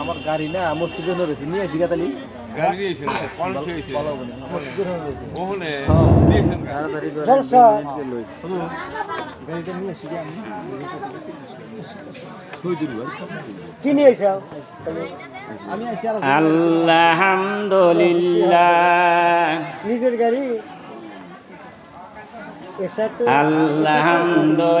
আমার গাড়ি না মসজিদে রয়েছে। নিয়ে আসি গাতালি। আলহামদুলিল্লাহ। নিজের গাড়ি। এসা তো আলহামদুলিল্লাহ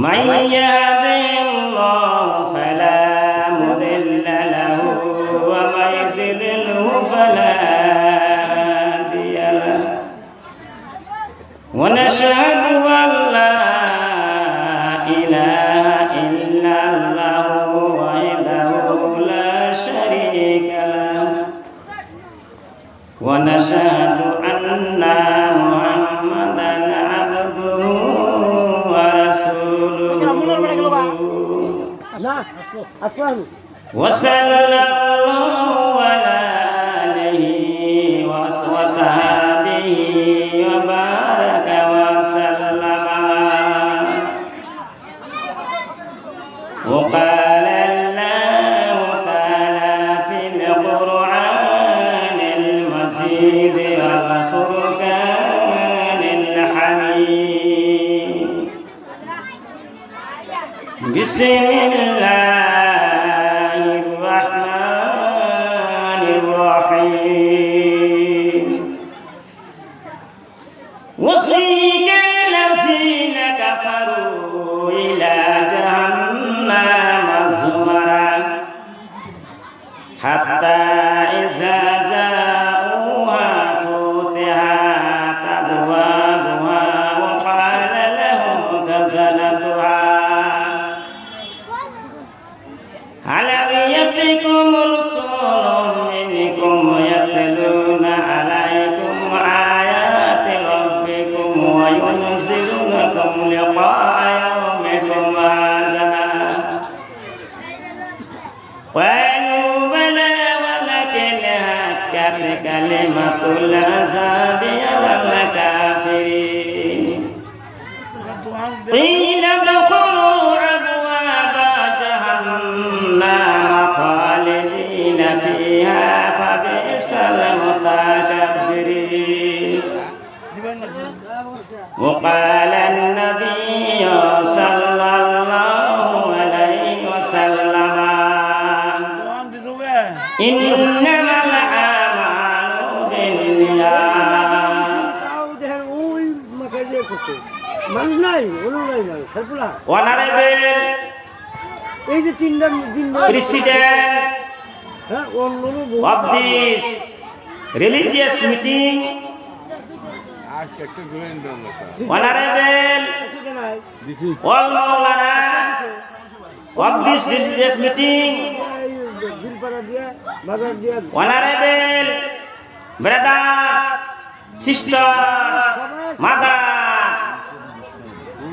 من يهده الله وسلم على الكافرين قيل ادخلوا أبواب جهنم خالدين فيها فبئس المتكبرين. وقال النبي صلى الله عليه وسلم إنما করছে মানুষ নাই নাই এই যে তিনটা দিন President হ্যাঁ অন্য of this religious meeting, আর একটা গোয়েন্দা লোক Honorable নাই দিছি all Maulana of this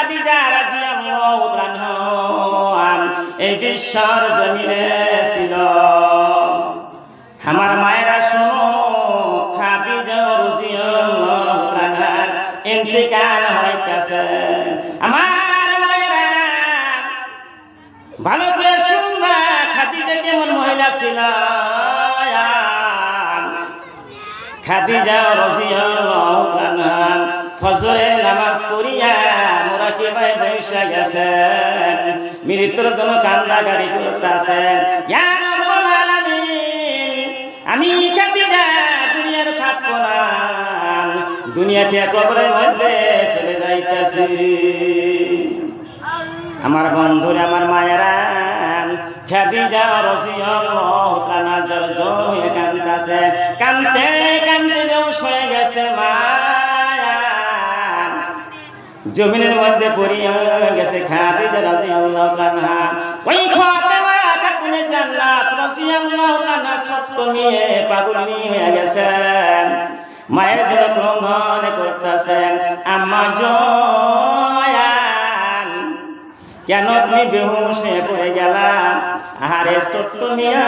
Khadija এই বিশ্বর জমিনে ছিল। আমার মায়েরা শোনো, খাদিজা রাদিয়াল্লাহু হইতাছে। আমার ভালো করে শুনবা, খাদিজা কেমন মহিলা ছিল? খাদিজা রাদিয়াল্লাহু আনহা ফজরে নামাজ পড়িয়া মৃত্যুর জন্য কান্দা গাড়ি আলামিন আমি খাদিজা দুনিয়ার থাকব না দুনিয়া কবরের মধ্যে চলে যাইতেছি আমার বন্ধুরা, আমার মায়েরা খাদিজা রাদিয়াল্লাহু তাআলা জড়জড় কান্দাছে কান্দতে কান্দতে বেহুশ হয়ে গেছে মায়া জমিনের মধ্যে পড়িয়া গেছে খাদিজা রাদিয়াল্লাহু তাআলা। ওই জান্নাত হয়ে গেছেন মায়ের জন্য ক্রন্দন করতেছেন, আম্মা জয়ান, কেন তুমি বেহুশ পড়ে গেলা? আরে সত্য মিয়া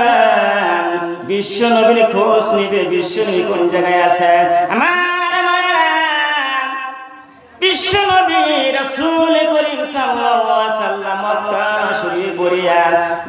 বিশ্ব নবীর খোঁজ নিবে বিশ্ব কোন জায়গায় আছে? আমার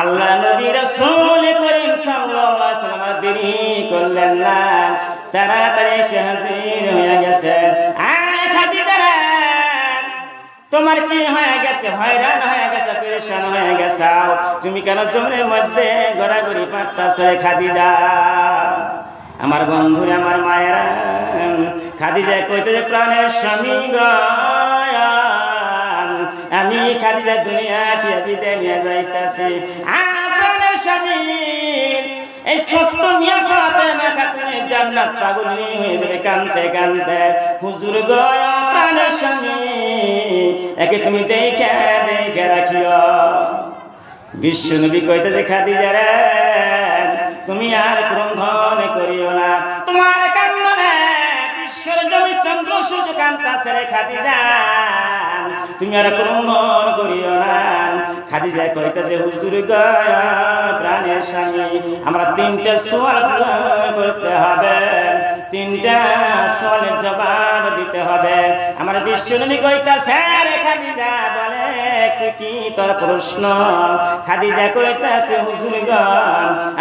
আল্লাহ নবী রাসূল করিম সাল্লাল্লাহু আলাইহি ওয়াসাল্লাম দেরি করলেন না। তাড়াতাড়ি এসে হাজির হয়ে গেছে। আয় খাদিজারা, তোমার কি হয়ে গেছে? হয়রান হয়ে গেছে, পরেশান হয়ে গেছে। তুমি কেন জমির মধ্যে গড়াগড়ি রে খাদিজা? আমার বন্ধুরা, আমার মায়েরা খাদিজা কইতে যে প্রাণের স্বামী গো। আমি খাদিজা দুনিয়া টিয়া বিদায় নিয়ে যাইতাছি। আপনার স্বামী, এই ছোট্ট মিয়া খাতে মাখা তুমি জান্নাত পাগল হয়ে যাবে কানতে কানতে। হুজুর স্বামী, একে তুমি দেখে দেখে রাখিও। বিশ্ব নবী কইতে যে, খাদিজা রে, তুমি আর ক্রন্ধন করিও না। তোমার কান্দনে বিশ্বের জমি চন্দ্র সূর্য কান্তাছে রে খাদিজা। তুমি আর ক্রন্দন করিও না। খাদিজা কইতে যে হুজুর প্রাণের স্বামী, আমরা তিনটে সোয়াল করতে হবে। তিনটা সোয়ালের জবাব দিতে হবে। আমার বিশ্বনবী কইতাছে খাদিজা, বলে কি তোর প্রশ্ন? খাদিজা কইতাছে, হুজুর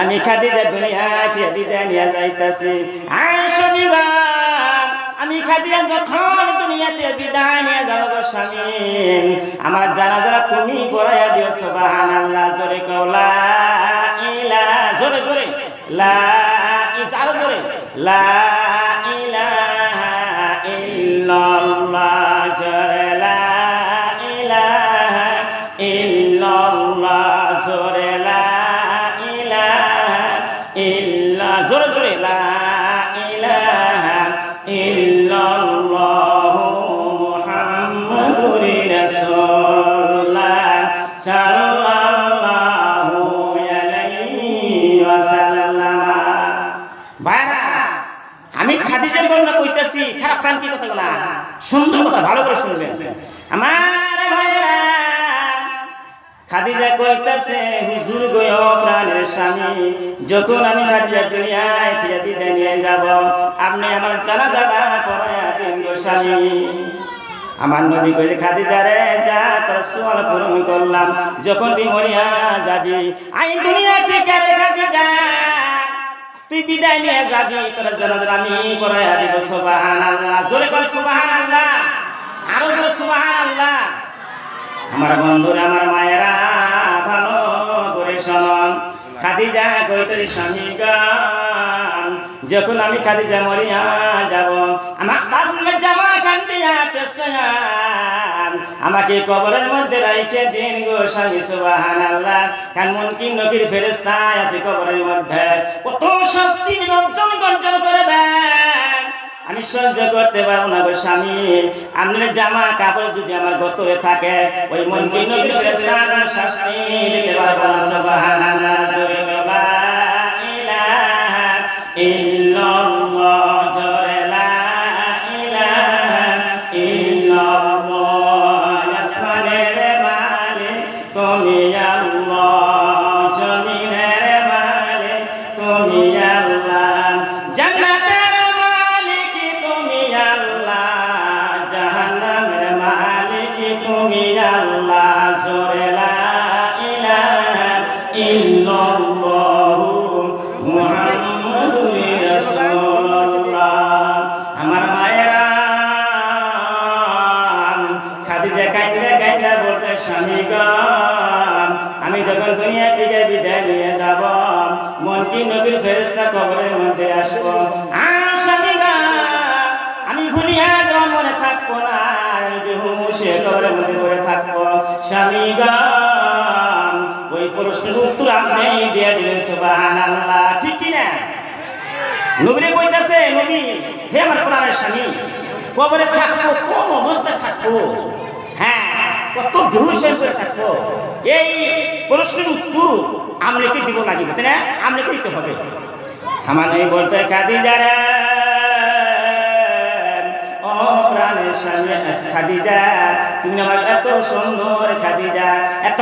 আমি খাদিজা দুনিয়া বিদায় নিয়ে যাইতাছি। আয় শনিবার আমি খাদিজা যখন দুনিয়াতে বিদায় নিয়ে যাব গো স্বামী, আমার যারা যারা তুমি পড়াইয়া দিও, সুবহানাল্লাহ, জোরে কওলা ইলা জোরে জোরে, লা ই আরও জোরে, লা ইলাহা ইল্লাল্লাহ। খারাপ কান কি কথা বলা সুন্দর কথা, ভালো করে শুনবেন। আমার ভাইরা খাদিজা কইতাছে, হুজুর গয় প্রাণের স্বামী, যখন আমি দুনিয়ায় নিয়ে যাব, আপনি আমার জানাজাটা পড়ায়া দিন স্বামী। আমার নবী কইলে খাদিজা রে, যা, তোর সোয়াল পূরণ করলাম। যখন তুই মরিয়া যাবি আই দুনিয়া থেকে খাদিজা তুই বিদায় নিয়ে যাবি, তোর জানাজা আমি পড়ায়া দিব, সুবহানাল্লাহ। জোরে কর সুবহানাল্লাহ। আরও জোরে সুবহানাল্লাহ। আমার বন্ধুরা, আমার মায়েরা, ভালো করে শোনন। খাদিজা কইতে স্বামী গান যখন আমি খাদিজা মরিয়া যাব, আমার কান্নে জামা কান্দিয়া পেশান আমাকে কবরের মধ্যে রাইখে দিন গো স্বামী, সুবহানাল্লাহ। কান মন কি নবীর ফেরেশতায় আছে কবরের মধ্যে। কত নিরঞ্জন গঞ্জন করে দেন। আমি সহ্য করতে পারব না গো স্বামী। আপনার জামা, কাপড় যদি আমার গতরে থাকে, ওই মন্দি নবীর প্রেতার শাস্তি দিতে পারব না, সুবহানাল্লাহ। জোরে ইলাহা দিয়ে দিলেন সুবহানাল্লাহ, ঠিক কি না কইতাছে, নবী, হে আমার প্রাণের স্বামী, কবরে থাকব, কোন অবস্থায় থাকব? হ্যাঁ কত বেহুশ করে থাকব? এই প্রশ্নের উত্তর আমলেকে দিব লাগিব, তাই না? আমলেকে দিতে হবে। আমার এই বলতে কাঁদি যারা প্রাণের স্বামী, খাদিজা, তুমি আমার এত সুন্দর খাদিজা, এত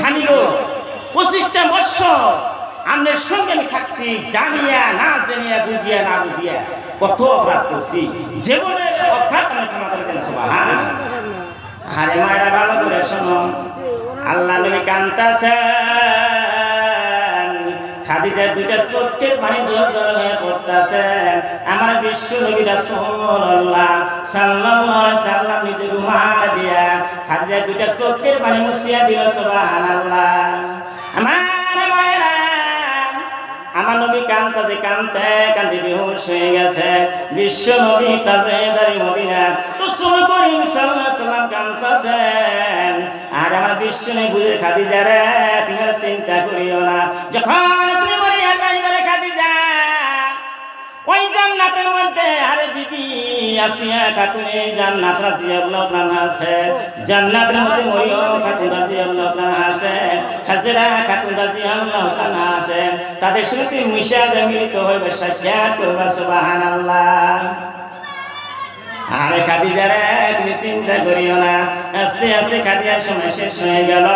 স্বামী পঁচিশটা বৎসর। আমনের সঙ্গে আমি থাকছি, জানিয়া, না জানিয়া, বুঝিয়া, না বুঝিয়া। কত অপরাধ করছি। জীবনের অপরাধ আমি ক্ষমা করে আরে মায়েরা, ভালো করে শোনো। আল্লাহ নবী কান্তাছেন খাদিজার দুইটা চোখের পানি জল জল হয়ে পড়তেছেন। আমার বিশ্ব নবী রাসূলুল্লাহ সাল্লাল্লাহু আলাইহি সাল্লাম নিজে দিয়া খাদিজার দুইটা চোখের পানি মুছিয়া দিল আমার মায়েরা, আমার নবী কান্তাছে কান্তে কান্দি বেহুশ গেছে। বিশ্ব নবী কাজে দাঁড়ি মদিনা রসুল করিম সাল্লাল্লাহু আলাইহি সাল্লাম আর আমার বিশ্ব নবী বুঝে খাদিজা রে তুমি চিন্তা করিও না। যখন ওই জান্নাতের মধ্যে আরে বিবি আসিয়া খাতুনে জান্নাত রাদিয়াল্লাহু তাআলা আছে। জান্নাতের মধ্যে মরিয়ম খাতুন রাদিয়াল্লাহু তাআলা আছে। হাজরা খাতুন রাদিয়াল্লাহু তাআলা আছে। তাদের সাথে মিশাজে মিলিত হইবে সাক্ষাৎ করবে সুবহানাল্লাহ। আরে খাদিজা রে, তুমি চিন্তা করিও না। আস্তে আস্তে খাদিজার সময় শেষ হয়ে গেল।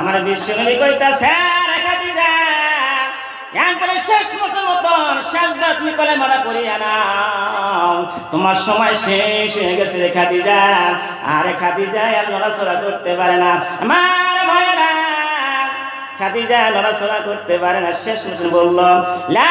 আমার বিশ্বনবী কইতাছে শেষ শেষ তোমার সময় শেষ হয়ে গেছে খাদিজা। আরে খাদিজা, আর লড়াচড়া করতে পারে না। আমার ভাইরা খাদিজা লড়াচড়া করতে পারে না। শেষ মতন বলল, লা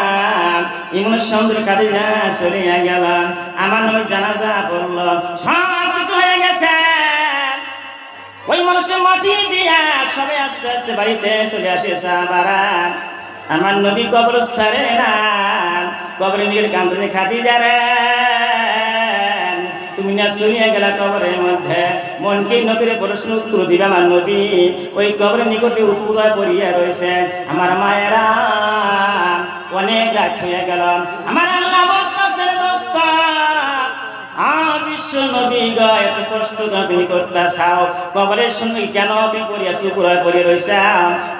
ইমন সুন্দর খাদিজা চলিয়া গেল আমার নবী জানাজা পড়ল। সব কিছু হয়ে গেছে। ওই মানুষের মাটি দিয়া সবাই আস্তে আস্তে বাড়িতে চলে আসে সাহাবারা। আমার নবী কবর সারে না। কবরের নিজের কান্দনে খাদি যারে তুমি না শুনিয়া গেলা কবরের মধ্যে। মনকে নবীর প্রশ্ন উত্তর দিবে আমার নবী। ওই কবরের নিকটে উপরা পড়িয়া রয়েছে আমার মায়েরা অনেক রাত হয়ে গেল। আমার আমার বিশ্ব নবী গ, এত কষ্ট গা তুমি করতে চাও কবরের সঙ্গে কেন তুমি করিয়া সুপুরা করে রয়েছে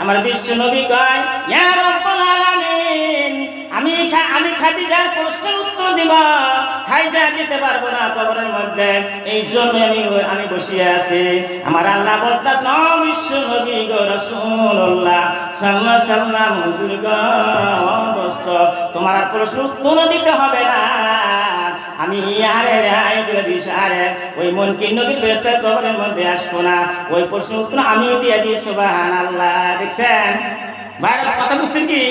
আমার বিশ্ব নবী কয় রব্বুল আলামিন আমি খাদিজার প্রশ্নের উত্তর দিব। খাইজা দিতে পারব না কবরের মধ্যে। এই জন্য আমি আমি বসিয়ে আছি। আমার আল্লাহ বলতাছ বিশ্ব নবী গো রাসূলুল্লাহ সাল্লাল্লাহু সাল্লাম, হুজুর গো ও দোস্ত তোমার প্রশ্ন উত্তর দিতে হবে না। আমি আরে রায় করে দিস, আরে। ওই মন কি নবী ফেরেশতার কবরের মধ্যে আসব না। ওই প্রশ্ন উত্তর আমি দিয়ে দিই, সুবহানাল্লাহ। দেখছেন? ভাইরা, কথা বুঝছেন কি?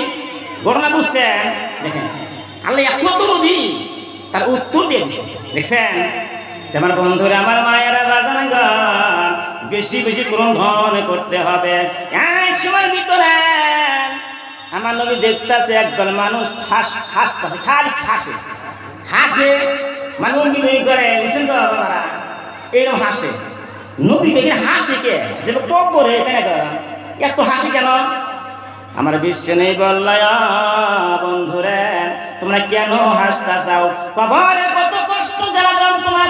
ঘটনা বুঝছেন? দেখেন, আল্লাহ এত নবী, তার উত্তর দিয়ে দিচ্ছে দেখছেন? আমার বন্ধুরা, আমার মায়েরা বাজান বেশি বেশি গ্রহণ করতে হবে। এক সময়ের ভিতরে আমার নবী দেখতেছে, একদল মানুষ হাস হাসতেছে, খালি হাসে। হাসে মানে অঙ্গি বই করে, বুঝছেন তো বাবারা? এইরকম হাসে। নবী কে হাসে কে? যে করে কেন এত হাসি কেন? আমার বিশ্ব নেই বললাম বন্ধুরে, তোমরা কেন হাসতা চাও কবরে কত কষ্ট জ্বালা যন্ত্রণা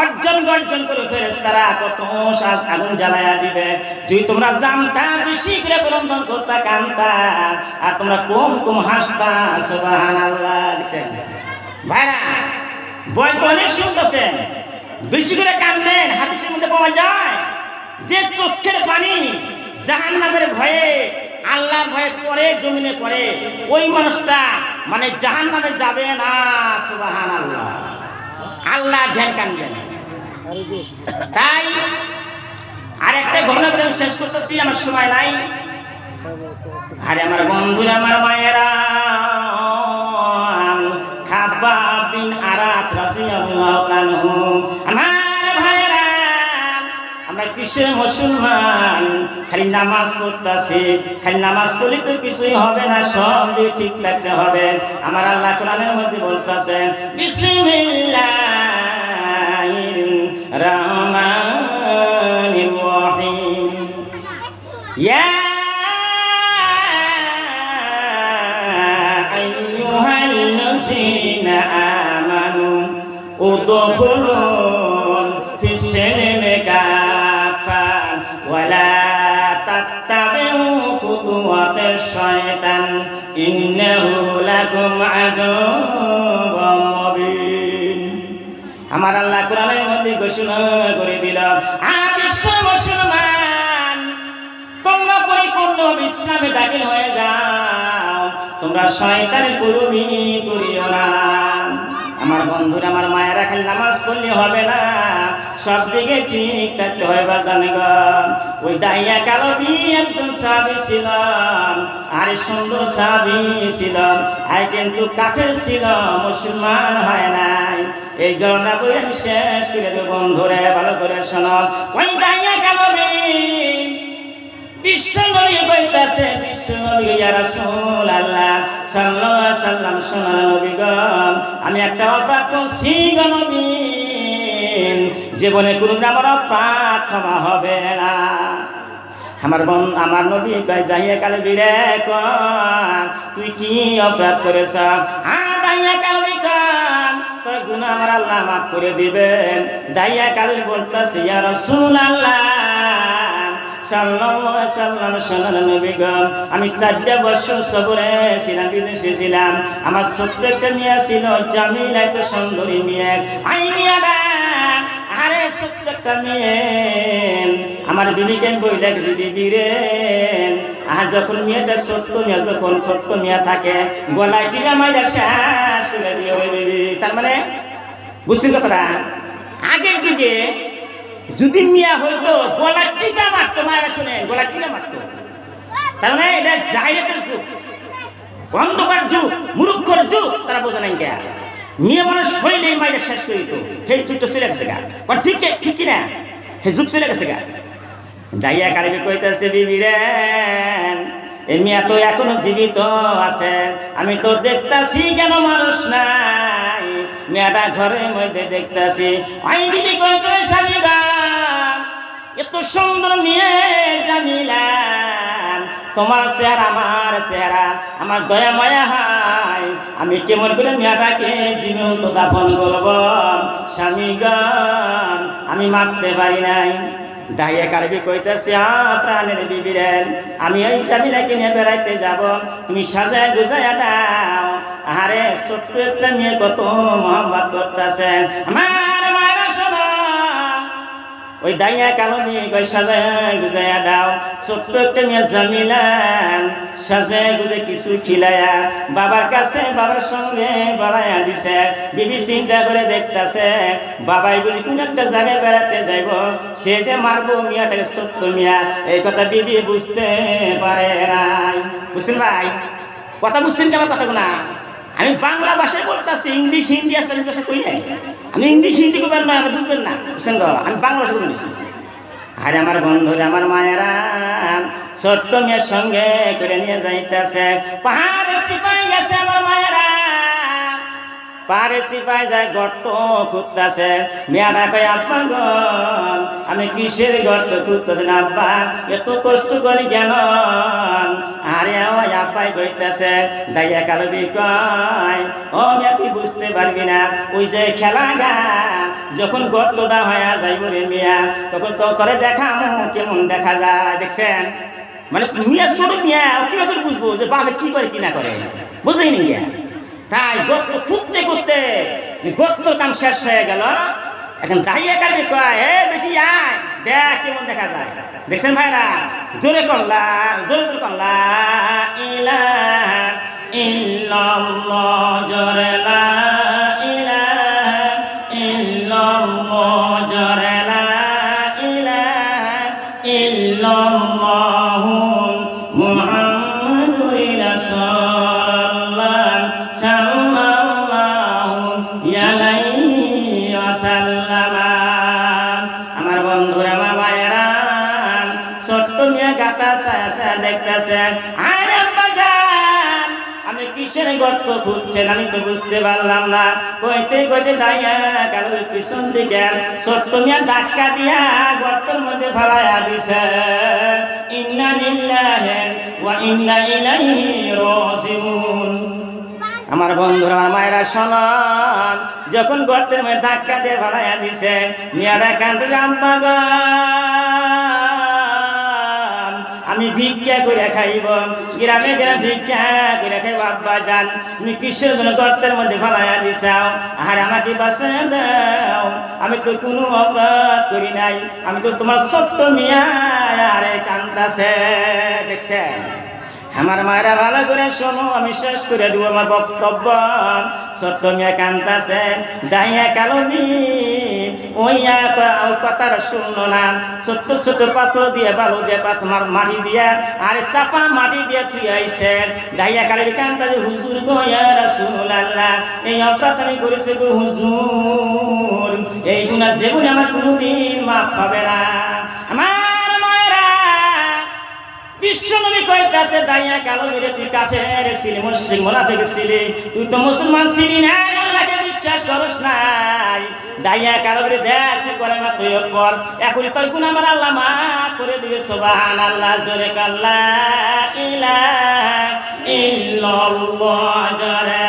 অর্জন গর্জন করে ফেরেস তারা কত শ্বাস আগুন জ্বালায়া দিবে। যদি তোমরা জানতা, বেশি করে প্রলম্বন করতা, কান্তা, আর তোমরা কম কম হাসতা, সুবহানাল্লাহ দেখছেন ভাইরা, বই তো অনেক শুনতেছেন। বেশি করে কান্দেন হাদিসের মধ্যে পাওয়া যায় যে চোখের পানি জাহান্নামের ভয়ে, আল্লাহর ভয়ে পরে জমিনে পড়ে, ওই মানুষটা মানে জাহান্নামে যাবে না, সুবহানাল্লাহ। আল্লাহ আল্লাহ ধ্যান কানবেন তাই আর একটা ঘটনা করে শেষ করতেছি, আমার সময় নাই। আরে আমার বন্ধুরা, আমার মায়েরা খাবা বিন আমার ভাইয়েরা, আমরা কিসে মুসলমান? খালি নামাজ পড়তেছি, খালি নামাজ পড়লে তো কিছুই হবে না সব ঠিক লাগতে হবে। আমার আল্লাহ কোরআনের মধ্যে বলতেছেন, বিসমিল্লাহির রহমানির রহিম। ইয়া আইয়ুহাল লাযীনা খুতুওয়াতিশ إنه لكم عدو مبين আমার আল্লাহ কোরআনের মধ্যে ঘোষণা করে দিল, আর বিশ্ব মুসলমান, তোমরা পরিপূর্ণ বিশ্রামে দাখিল হয়ে যাও। তোমরা শয়তানের কুরুমি করিও না। আমার বন্ধুরা, আমার মায়েরা খালি নামাজ পড়লে হবে না। সব দিকে ঠিক থাকতে হয় বা জানগণ ওই দাইয়া কালো একজন সাবি ছিলাম, আরে সুন্দর সাবি ছিল আই কিন্তু কাফের ছিল মুসলমান হয় নাই। এই গণনা বই আমি শেষ করে দেবো, বন্ধুরে, ভালো করে শোনো। ওই দাইয়া কালো বিশ্ব নবী জীবনে কোনো আমার হবে না। আমার বোন, আমার নবী কয় যাইয়া কালে বিরে তুই কি অপরাধ করেছ? আল্লাহ মাফ করে কালে আমি চারটা বছর সবরে ছিলাম বিদেশে ছিলাম। আমার ছোট্ট একটা মেয়ে ছিল, জামিলা একটা সুন্দরী মেয়ে। আই মেয়েটা আরে ছোট্ট একটা আমার বিবিকে বইলে গেছি বিবি রে আর যখন মেয়েটা ছোট্ট মেয়ে, যখন ছোট্ট মেয়ে থাকে, গলায় টিকা মাইরা বিবি, তার মানে বুঝছেন কথাটা? আগের যুগে যদি মিয়া হইতো গলার টিকা মারতো, মায়েরা শুনেন গলার টিকা মারতো। তার মানে এটা জাহিরাতের যুগ, অন্ধকার যুগ, মুরুক্ষর যুগ, তারা বোঝে নাই গা মেয়ে মানুষ হইলে মায়ের শেষ করে দিত। সেই যুগটা চলে গেছে গা। কোন ঠিক ঠিক কি না সেই যুগ চলে গেছে গা। যাইয়া কারিবি কইতেছে, বিবি রে তো এখনও জীবিত আছে। আমি তো দেখতাছি কেন মানুষ নাই। মেয়েটা ঘরের মধ্যে দেখতাছি। আই বিবি কইতে স্বামী এত সুন্দর মেয়ে জামিলা তোমার চেহারা, আমার চেহারা, আমার দয়া, মায়া, হাই। আমি কেমন করে মেয়েটাকে জীবন্ত দাফন করব? স্বামী গান আমি মারতে পারি নাই। দাইয়া কারবি কইতেছে প্রাণের বিবিরেন আমি ওই চাবিলাকে নিয়ে বেড়াইতে যাব। তুমি সাজায় গুজায়া দাও। আরে ছোট্ট একটা মেয়ে কত মহব্বত করতেছে। আমার ওই দাইয়া কালো মেয়ে কই সাজায় গুজায়া দাও। ছোট্ট একটা মেয়ে জামিলান সাজায় গুজে কিছু খিলায়া। বাবার কাছে বাবার সঙ্গে বাড়াইয়া দিছে। বিবি চিন্তা করে দেখতাছে, বাবাই বুঝি কোন একটা জায়গায় বেড়াতে যাইব, সে যে মারবো মিয়াটাকে ছোট্ট মিয়া। এই কথা বিবি বুঝতে পারে নাই। বুঝছেন ভাই? কথা বুঝছেন কেন কথা না আমি বাংলা ভাষায় বলতেছি, ইংলিশ, হিন্দি আসামি ভাষা কই নাই? আমি ইংলিশ, হিন্দি করবেন না আপনি বুঝবেন না। বুঝছেন তো? আমি বাংলা ভাষা বলেছি আরে আমার বন্ধুরা, আমার মায়েরা ছোট্ট মেয়ের সঙ্গে করে নিয়ে যাইতেছে। পাহাড়ে চিপাই গেছে আমার মায়েরা। পাহাড়ে চিপাই যায় গর্ত খুঁজতেছে। মেয়েরা কই আব্বা গো, আমি কিসের গর্ত খুঁজতেছে না, আব্বা? এত কষ্ট করি কেন? আরে ওই আব্বাই কইতেছে দাইয়া কালবি কয়, ও তুই বুঝতে পারবি না, ওই যে খেলা গা, যখন গর্তটা হয়ে যাইব রে মিয়া, তখন তো তোরে দেখামো কেমন দেখা যায়, দেখছেন? মানে মিয়া ছোট মিয়া কীভাবে বুঝব, যে বাবা কি করে কি না করে? বুঝেই নি তাই গর্ত খুঁজতে করতে গর্তর কাম শেষ হয়ে গেল। এখন দাঁড়িয়ে কাটবে কয় হে বেটি আয় দেখ কেমন দেখা যায়। দেখছেন ভাইরা? জোরে করলা জোরে জোরে করলা ইলা, ইল্লাল্লাহ, জোরে লা ইলাহা ইল্লাল্লাহ, জোরে লা ইলাহা ইল্লাল্লাহু মুহাম্মাদুর রাসূলুল্লাহ আব্বা যান আমি কিসের গর্ত খুঁজছেন? আমি তো বুঝতে পারলাম না। কইতে কইতে দাইয়া গেল পিছন দিকে। ছোট্ট মিয়া ধাক্কা দিয়া গর্তের মধ্যে ফেলাইয়া দিছে। ইন্না লিল্লাহি ওয়া ইন্না ইলাইহি রাজিউন। আমার বন্ধুরা মায়েরা, শোনন, যখন গর্তের মধ্যে ধাক্কা দিয়ে ভাড়াইয়া দিছে মিয়ারা কান্দে জাম্পা আমি ভিক্ষা করে খাইব। গ্রামে গ্রামে ভিক্ষা করে খাইব, আব্বা যান তুমি কিসের জন্য গর্তের মধ্যে ফলাইয়া দিছাও। আর আমাকে বাসে দাও। আমি তো কোনো অপরাধ করি নাই। আমি তো তোমার ছোট্ট মিয়া আরে কান্দাছে, দেখছেন? আমার মায়েরা ভালো করে শোনো, আমি শেষ করে দেবো আমার বক্তব্য। ছোট্ট মেয়ে কান্তাছে দাইয়া কালমি ওই কথার শুনলো না। ছোট্ট ছোট পাথর দিয়ে, বালু দিয়ে, পাথর মাটি দিয়ে, আর চাপা মাটি দিয়ে তুই আইছে। দাইয়া কালের কান্তাছে হুজুর গয়া রাসুল আল্লাহ এই অপরাধ আমি করেছি গো হুজুর। এই গুণা জীবনে আমার কোনোদিন মাফ হবে না। আমার বিশ্বনবী কইতাছে দাইয়া কালো মেরে তুই কাফের ছিলি মুশরিক মুনাফিক ছিলি। তুই তো মুসলমান ছিলি না, আল্লাহকে বিশ্বাস করস নাই। দাইয়া কালো মেরে দেখ তুই করে মা তুই কর এখন তোর গুণ আমার আল্লাহ মা করে দিবে। সুবহানাল্লাহ, জোরে কাল্লা ইলা ইল্লাল্লাহ, জোরে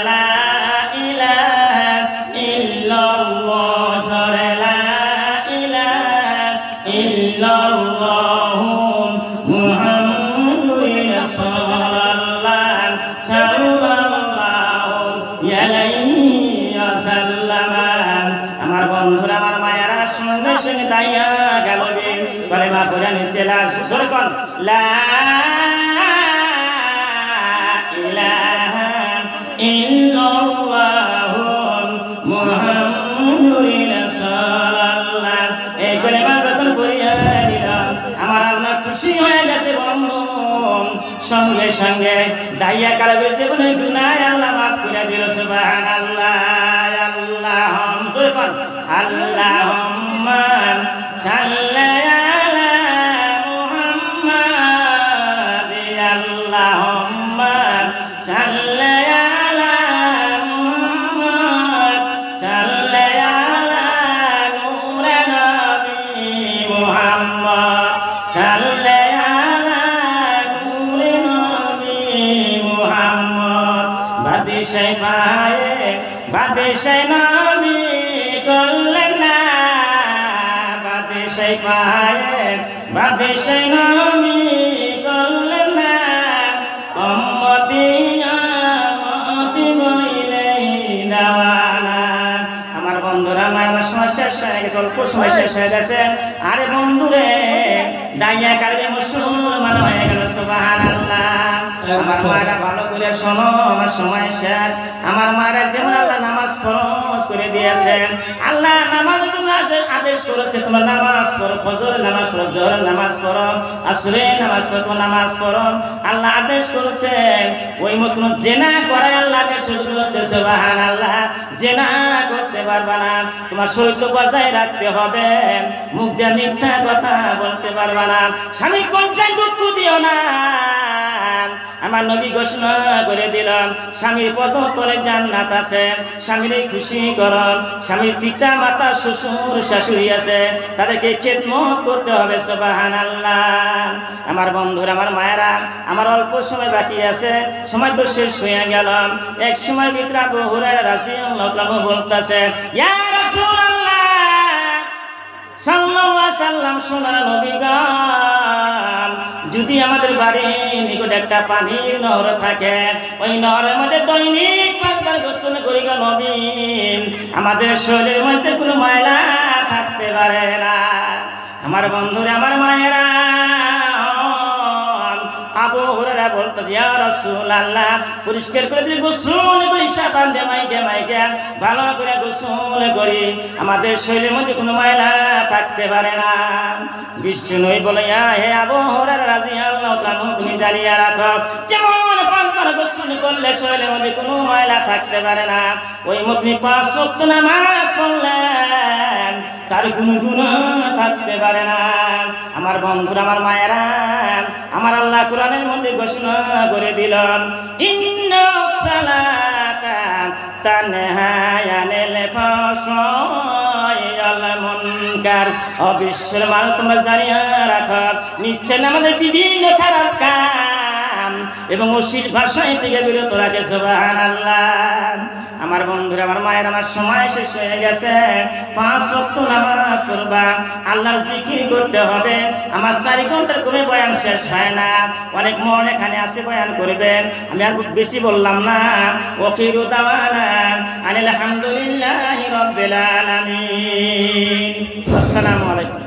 কোন আমার বন্ধুরা, আমার আমার শেষ হয়ে গেছে, অল্প সময় শেষ হয়ে গেছে। আরে বন্ধুরে, দাইয়া কালে মুসলমান হয়ে গেল আমার মারা ভালো করে শোনো, আমার সময় শেষ। আমার মারা যেমন আল্লাহ নামাজ ফরজ করে দিয়েছেন আল্লাহ নামাজ আদেশ করেছে নামাজ ফজর নামাজ জোহর নামাজ আসরে নামাজ নামাজ আল্লাহ আদেশ ওই জেনা করে আল্লাহ আদেশ করেছে, সুবহানাল্লাহ। জেনা করতে পারবা না, তোমার বজায় রাখতে হবে। মুখ দিয়ে মিথ্যা কথা বলতে পারবা না। স্বামী কোনটাই দুঃখ দিও না। আমার নবী ঘোষণা করে দিলাম, স্বামীর পদ তলে জান্নাত আছে। স্বামীর খুশি করম স্বামীর পিতা, মাতা, শ্বশুর, শাশুড়ি আছে, তাদেরকে খেদমত করতে হবে সোবাহান আমার বন্ধুরা, আমার মায়েরা, আমার অল্প সময় বাকি আছে, সময় তো শেষ হয়ে গেল। এক সময় ভিতরে আবু হুরায়রা রাদিয়াল্লাহু বলতেছে সাল্লাম সোনার নবী গান যদি আমাদের বাড়ি নিকট একটা পানির নহর থাকে, ওই নহরের মধ্যে দৈনিক পাঁচবার গোসল করি গো নবী আমাদের শরীরের মধ্যে কোনো ময়লা থাকতে পারে না। আমার বন্ধুরা, আমার মায়েরা আবু হুরায়রা বলতো, ইয়া রাসূলুল্লাহ, পরিষ্কার করে গোসল দিয়ে মাইকে মাইকে, ভালো করে গোসল করি। আমাদের শরীরের মধ্যে কোনো ময়লা থাকতে পারে না। বিষ্ণু নই বলে হে আবু হুরায়রা রাদিয়াল্লাহু তুমি জানিয়ে রাখো যেমন পাঁচবার গোসল করলে শরীরের মধ্যে কোনো ময়লা থাকতে পারে না। ওই মতনি পাঁচ ওয়াক্ত নামাজ পড়লেন, তার কোনো গুনাহ থাকতে পারে না। আমার বন্ধুর আমার মায়েরা, আমার আল্লাহ কোরআনের মধ্যে ঘোষণা করে দিলাম ইন্না সালাতা অবিশ্বের মানুষ, তোমরা জানিয়ে রাখো, নিশ্চয় আমাদের বিভিন্ন খারাপ কাম এবং অশ্লীল ভাষায় থেকে বিরত রাখে সুবহানাল্লাহ। আমার বন্ধুরা, আমার মায়ের, আমার সময় শেষ হয়ে গেছে। পাঁচ সপ্ত নামাজ করবা আল্লাহর জিকির করতে হবে। আমার চারি ঘণ্টার করে বয়ান শেষ হয় না। অনেক মন এখানে আসে বয়ান করবেন। আমি আর বেশি বললাম না। ওকিরু দাওয়ানা আলহামদুলিল্লাহ রব্বিল আলামিন। আসসালামু আলাইকুম।